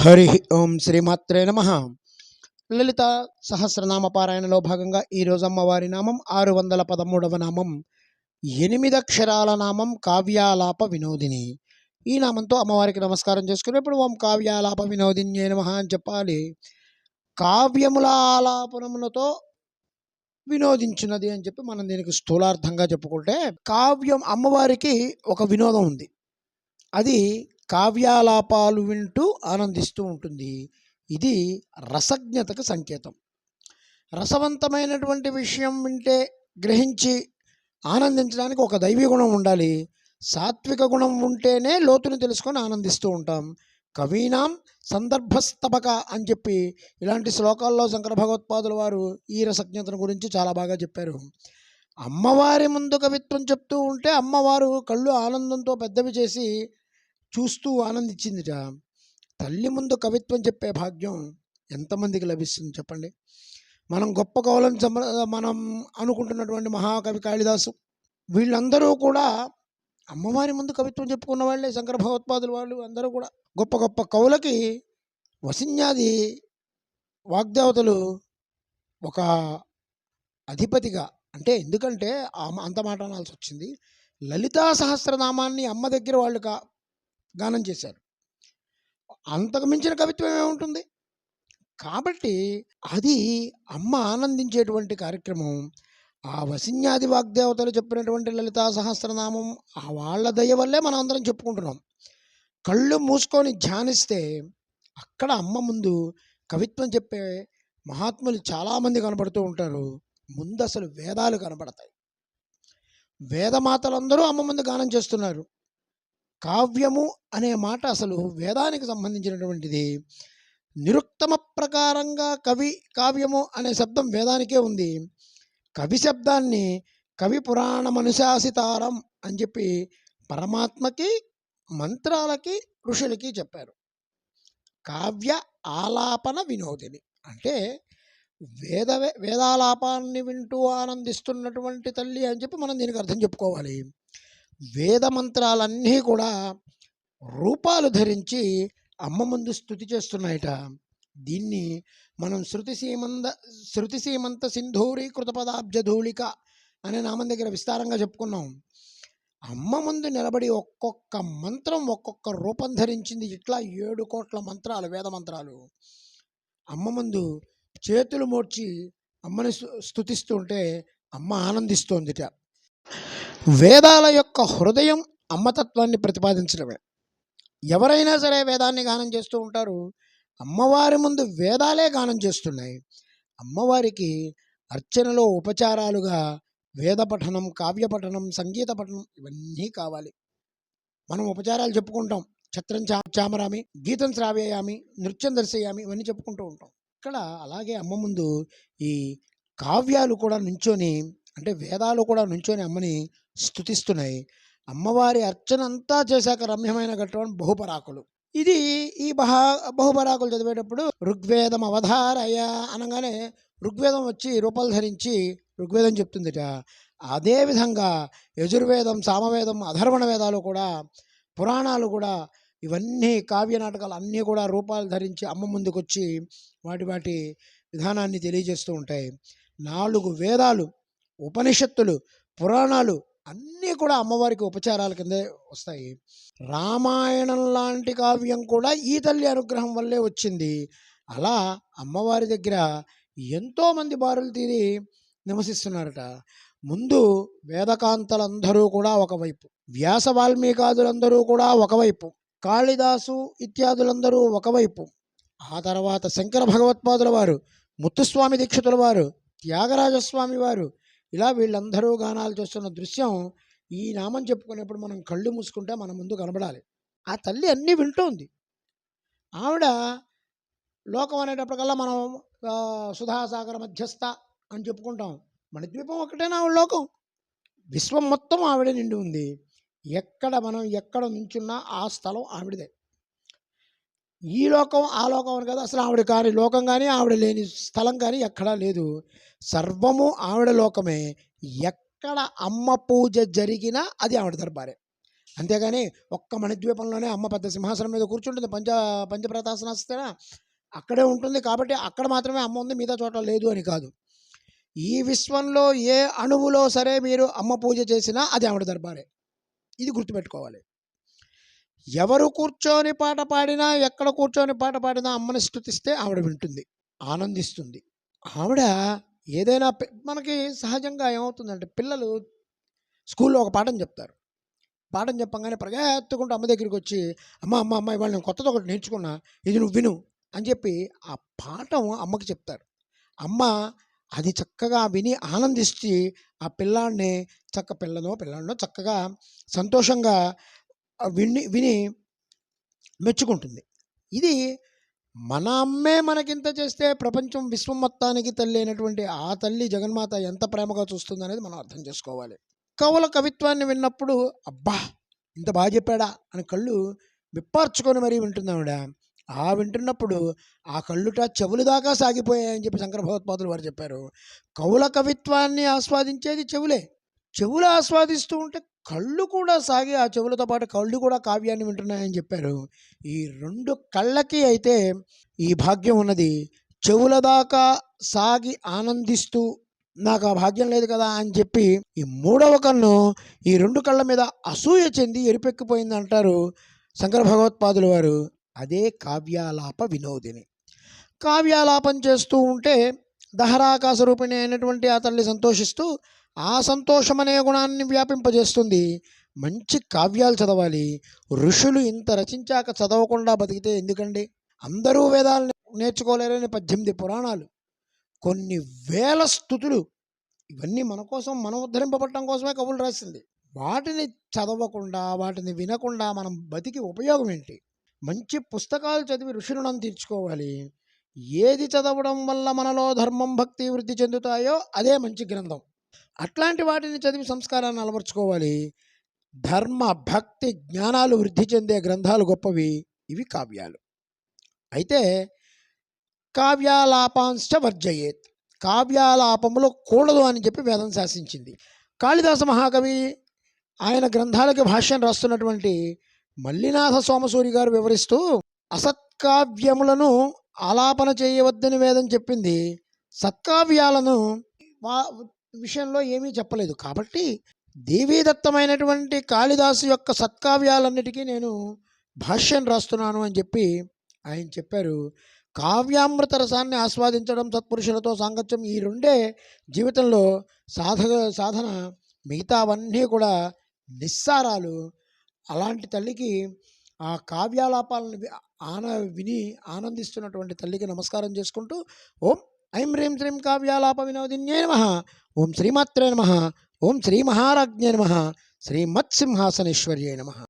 హరి ఓం శ్రీమాత్రే నమ. లలిత సహస్రనామ పారాయణలో భాగంగా ఈరోజు అమ్మవారి నామం ఆరు వందల పదమూడవ నామం. ఎనిమిదక్షరాల నామం కావ్యాలాప వినోదిని. ఈ నామంతో అమ్మవారికి నమస్కారం చేసుకునేప్పుడు ఓం కావ్యాలాప వినోదిన్యే నమ అని చెప్పాలి. కావ్యముల ఆలాపనములతో వినోదించినది అని చెప్పి మనం దీనికి స్థూలార్థంగా చెప్పుకుంటే కావ్యం అమ్మవారికి ఒక వినోదం ఉంది. అది కావ్యాలాపాలు వింటూ ఆనందిస్తూ ఉంటుంది. ఇది రసజ్ఞతకు సంకేతం. రసవంతమైనటువంటి విషయం వింటే గ్రహించి ఆనందించడానికి ఒక దైవీ గుణం ఉండాలి. సాత్విక గుణం ఉంటేనే లోతుని తెలుసుకొని ఆనందిస్తూ ఉంటాం. కవీనాం సందర్భస్తపక అని చెప్పి ఇలాంటి శ్లోకాల్లో శంకర భగవత్పాదుల వారు ఈ రసజ్ఞతను గురించి చాలా బాగా చెప్పారు. అమ్మవారి ముందు కవిత్వం చెప్తూ ఉంటే అమ్మవారు కళ్ళు ఆనందంతో పెద్దవి చేసి చూస్తూ ఆనందించిందిట. తల్లి ముందు కవిత్వం చెప్పే భాగ్యం ఎంతమందికి లభిస్తుంది చెప్పండి. మనం గొప్ప కవులను సమ మనం అనుకుంటున్నటువంటి మహాకవి కాళిదాసు వీళ్ళందరూ కూడా అమ్మవారి ముందు కవిత్వం చెప్పుకున్న వాళ్ళే శంకర భగవత్పాదులు వాళ్ళు అందరూ కూడా గొప్ప గొప్ప కవులకి వసిన్యాది వాగ్దేవతలు ఒక అధిపతిగా అంటే ఎందుకంటే అంత మాట అనాల్సి వచ్చింది. లలితా సహస్రనామాన్ని అమ్మ దగ్గర వాళ్ళు కా గానం చేశారు. అంతకు మించిన కవిత్వం ఏముంటుంది? కాబట్టి అది అమ్మ ఆనందించేటువంటి కార్యక్రమం ఆ వసిన్యాది వాగ్దేవతలు చెప్పినటువంటి లలితా సహస్రనామం ఆ వాళ్ళ దయ వల్లే మనం అందరం చెప్పుకుంటున్నాం. కళ్ళు మూసుకొని ధ్యానిస్తే అక్కడ అమ్మ ముందు కవిత్వం చెప్పే మహాత్ములు చాలామంది కనబడుతూ ఉంటారు. ముందు అసలు వేదాలు కనబడతాయి వేదమాతలందరూ అమ్మ ముందు గానం చేస్తున్నారు. కావ్యము అనే మాట అసలు వేదానికి సంబంధించినటువంటిది. నిరుక్తమ ప్రకారంగా కవి కావ్యము అనే శబ్దం వేదానికే ఉంది. కవి శబ్దాన్ని కవి పురాణమనుశాసితారం అని చెప్పి పరమాత్మకి మంత్రాలకి ఋషులకి చెప్పారు. కావ్య ఆలాపన వినోదిని. అంటే వేద వేదాలాపాన్ని వింటూ ఆనందిస్తున్నటువంటి తల్లి అని చెప్పి మనం దీనికి అర్థం చెప్పుకోవాలి. వేద మంత్రాలన్నీ కూడా రూపాలు ధరించి అమ్మ ముందు స్థుతి చేస్తున్నాయట. దీన్ని మనం శృతి సీమంత శృతి సీమంత సింధూరీకృత పదాబ్జధూళిక అనే నామం దగ్గర విస్తారంగా చెప్పుకున్నాం. అమ్మ ముందు నిలబడి ఒక్కొక్క మంత్రం ఒక్కొక్క రూపం ధరించింది ఇట్లా ఏడు కోట్ల మంత్రాలు వేద మంత్రాలు. అమ్మ ముందు చేతులు మోడ్చి అమ్మని స్థుతిస్తుంటే అమ్మ ఆనందిస్తోందిట. వేదాల యొక్క హృదయం అమ్మతత్వాన్ని ప్రతిపాదించడమే. ఎవరైనా సరే వేదాన్ని గానం చేస్తూ ఉంటారు. అమ్మవారి ముందు వేదాలే గానం చేస్తున్నాయి. అమ్మవారికి అర్చనలో ఉపచారాలుగా వేద పఠనం కావ్య పఠనం సంగీత పఠనం ఇవన్నీ కావాలి. మనం ఉపచారాలు చెప్పుకుంటాం. ఛత్రం చా చామరామి గీతం శ్రావేయామి నృత్యం దర్శయామి ఇవన్నీ చెప్పుకుంటూ ఉంటాం. ఇక్కడ అలాగే అమ్మ ముందు ఈ కావ్యాలు కూడా నుంచొని అంటే వేదాలు కూడా నుంచొని అమ్మని స్థుతిస్తున్నాయి అమ్మవారి అర్చన అంతా చేశాక రమ్యమైన ఘట్టం బహుపరాకులు. ఇది ఈ బహా బహుపరాకులు చదివేటప్పుడు ఋగ్వేదం అవధారయ అనగానే ఋగ్వేదం వచ్చి రూపాలు ధరించి ఋగ్వేదం చెప్తుందిట. అదేవిధంగా యజుర్వేదం సామవేదం అధర్వణ వేదాలు కూడా పురాణాలు కూడా ఇవన్నీ కావ్య నాటకాలు అన్నీ కూడా రూపాలు ధరించి అమ్మ ముందుకొచ్చి వాటి వాటి విధానాన్ని తెలియజేస్తూ ఉంటాయి. నాలుగు వేదాలు ఉపనిషత్తులు పురాణాలు అన్నీ కూడా అమ్మవారికి ఉపచారాల కిందే వస్తాయి. రామాయణం లాంటి కావ్యం కూడా ఈ తల్లి అనుగ్రహం వల్లే వచ్చింది. అలా అమ్మవారి దగ్గర ఎంతోమంది బారులు తీరి నివసిస్తున్నారట. ముందు వేదకాంతలందరూ కూడా ఒకవైపు వ్యాస వాల్మీకాదులందరూ కూడా ఒకవైపు కాళిదాసు ఇత్యాదులందరూ ఒకవైపు. ఆ తర్వాత శంకర భగవత్పాదుల వారు ముత్తుస్వామి దీక్షితుల వారు త్యాగరాజస్వామి వారు ఇలా వీళ్ళందరూ గానాలు చేస్తున్న దృశ్యం ఈ నామం చెప్పుకునేప్పుడు మనం కళ్ళు మూసుకుంటే మన ముందు కనబడాలి. ఆ తల్లి అన్నీ వింటోంది ఆవిడ లోకం అనేటప్పటికల్లా మనం సుధాసాగర మధ్యస్థ అని చెప్పుకుంటాం. మణిద్వీపం ఒకటేనా ఆవిడ లోకం. విశ్వం మొత్తం ఆవిడ నిండి ఉంది. ఎక్కడ మనం ఎక్కడ నుంచున్నా ఆ స్థలం ఆవిడదే. ఈ లోకం ఆ లోకం అని కదా. అసలు ఆవిడ కానీ లోకం కానీ ఆవిడ లేని స్థలం కానీ ఎక్కడా లేదు. సర్వము ఆవిడ లోకమే. ఎక్కడ అమ్మ పూజ జరిగినా అది ఆవిడ దర్బారే. అంతేగాని ఒక్క మణిద్వీపంలోనే అమ్మ పెద్ద సింహాసనం మీద కూర్చుంటుంది. పంచ పంచప్రతాసనాస్తేన? అక్కడే ఉంటుంది కాబట్టి అక్కడ మాత్రమే అమ్మ ఉంది మిగతా చోట లేదు అని కాదు. ఈ విశ్వంలో ఏ అణువులో సరే మీరు అమ్మ పూజ చేసినా అది ఆవిడ దర్బారే. ఇది గుర్తుపెట్టుకోవాలి. ఎవరు కూర్చొని పాట పాడినా ఎక్కడ కూర్చొని పాట పాడినా అమ్మని స్థుతిస్తే ఆవిడ వింటుంది ఆనందిస్తుంది. ఆవిడ ఏదైనా మనకి సహజంగా ఏమవుతుందంటే పిల్లలు స్కూల్లో ఒక పాఠం చెప్తారు. పాఠం చెప్పంగానే ప్రగెత్తుకుంటూ అమ్మ దగ్గరికి వచ్చి అమ్మ అమ్మ అమ్మ ఇవాళ నేను కొత్తది ఒకటి నేర్చుకున్నా ఇది నువ్వు విను అని చెప్పి ఆ పాఠం అమ్మకి చెప్తారు. అమ్మ అది చక్కగా విని ఆనందిస్తే ఆ పిల్లాడిని చక్క పిల్లనో పిల్లాడినో చక్కగా సంతోషంగా విని విని మెచ్చుకుంటుంది. ఇది మన అమ్మే మనకింత చేస్తే ప్రపంచం విశ్వం మొత్తానికి తల్లి అయినటువంటి ఆ తల్లి జగన్మాత ఎంత ప్రేమగా చూస్తుంది అనేది మనం అర్థం చేసుకోవాలి. కవుల కవిత్వాన్ని విన్నప్పుడు అబ్బా! ఇంత బాగా చెప్పాడా అని కళ్ళు విప్పార్చుకొని మరీ వింటుంది ఆవిడ ఆ వింటున్నప్పుడు ఆ కళ్ళుట చెవులు దాకా సాగిపోయాయని చెప్పి శంకర భగవత్పాదులు వారు చెప్పారు. కవుల కవిత్వాన్ని ఆస్వాదించేది చెవులే. చెవులు ఆస్వాదిస్తూ ఉంటే కళ్ళు కూడా సాగి ఆ చెవులతో పాటు కళ్ళు కూడా కావ్యాన్ని వింటున్నాయని చెప్పారు. ఈ రెండు కళ్ళకి అయితే ఈ భాగ్యం ఉన్నది. చెవుల దాకా సాగి ఆనందిస్తూ నాకు ఆ భాగ్యం లేదు కదా అని చెప్పి ఈ మూడవ కన్ను ఈ రెండు కళ్ళ మీద అసూయ చెంది ఎరిపెక్కిపోయింది అంటారు శంకర భగవత్పాదుల వారు. అదే కావ్యాలాప వినోదిని. కావ్యాలాపం చేస్తూ ఉంటే దహరాకాశ రూపిణి అయినటువంటి ఆ తల్లి సంతోషిస్తూ ఆ సంతోషం అనే గుణాన్ని వ్యాపింపజేస్తుంది. మంచి కావ్యాలు చదవాలి. ఋషులు ఇంత రచించాక చదవకుండా బతికితే ఎందుకండి? అందరూ వేదాలు నేర్చుకోలేరని పద్దెనిమిది పురాణాలు. కొన్ని వేల స్థుతులు. ఇవన్నీ మన కోసం మనం ఉద్ధరింపబట్టడం కోసమే కవులు రాసింది. వాటిని చదవకుండా వాటిని వినకుండా మనం బతికి ఉపయోగం ఏంటి? మంచి పుస్తకాలు చదివి ఋషులను తీర్చుకోవాలి. ఏది చదవడం వల్ల మనలో ధర్మం భక్తి వృద్ధి చెందుతాయో అదే మంచి గ్రంథం. అట్లాంటి వాటిని చదివి సంస్కారాన్ని అలవర్చుకోవాలి. ధర్మ భక్తి జ్ఞానాలు వృద్ధి చెందే గ్రంథాలు గొప్పవి. ఇవి కావ్యాలు. అయితే కావ్యాలాపాంశ వర్జయేత్. కావ్యాలాపములు కూడదు అని చెప్పి వేదం శాసించింది. కాళిదాస మహాకవి ఆయన గ్రంథాలకి భాష్యం రాస్తున్నటువంటి మల్లినాథ సోమసూరి గారు వివరిస్తూ అసత్కావ్యములను ఆలాపన చేయవద్దని వేదం చెప్పింది. సత్కావ్యాలను విషయంలో ఏమీ చెప్పలేదు. కాబట్టి దేవీదత్తమైనటువంటి కాళిదాసు యొక్క సత్కావ్యాలన్నిటికీ నేను భాష్యం రాస్తున్నాను అని చెప్పి ఆయన చెప్పారు. కావ్యామృత రసాన్ని ఆస్వాదించడం సత్పురుషులతో సాంగత్యం ఈ రెండే జీవితంలో సాధక సాధన మిగతావన్నీ కూడా నిస్సారాలు. అలాంటి తల్లికి ఆ కావ్యాలాపాలను ఆన విని ఆనందిస్తున్నటువంటి తల్లికి నమస్కారం చేసుకుంటూ ఓం ఐం హ్రీం శ్రీం కావ్యాలాప వినోదిన్యే నమ. ఓం శ్రీమాత్రే నమ. ఓం శ్రీ మహారాజ్ఞే నమ. శ్రీమత్సింహాసనేశ్వర్యే నమ.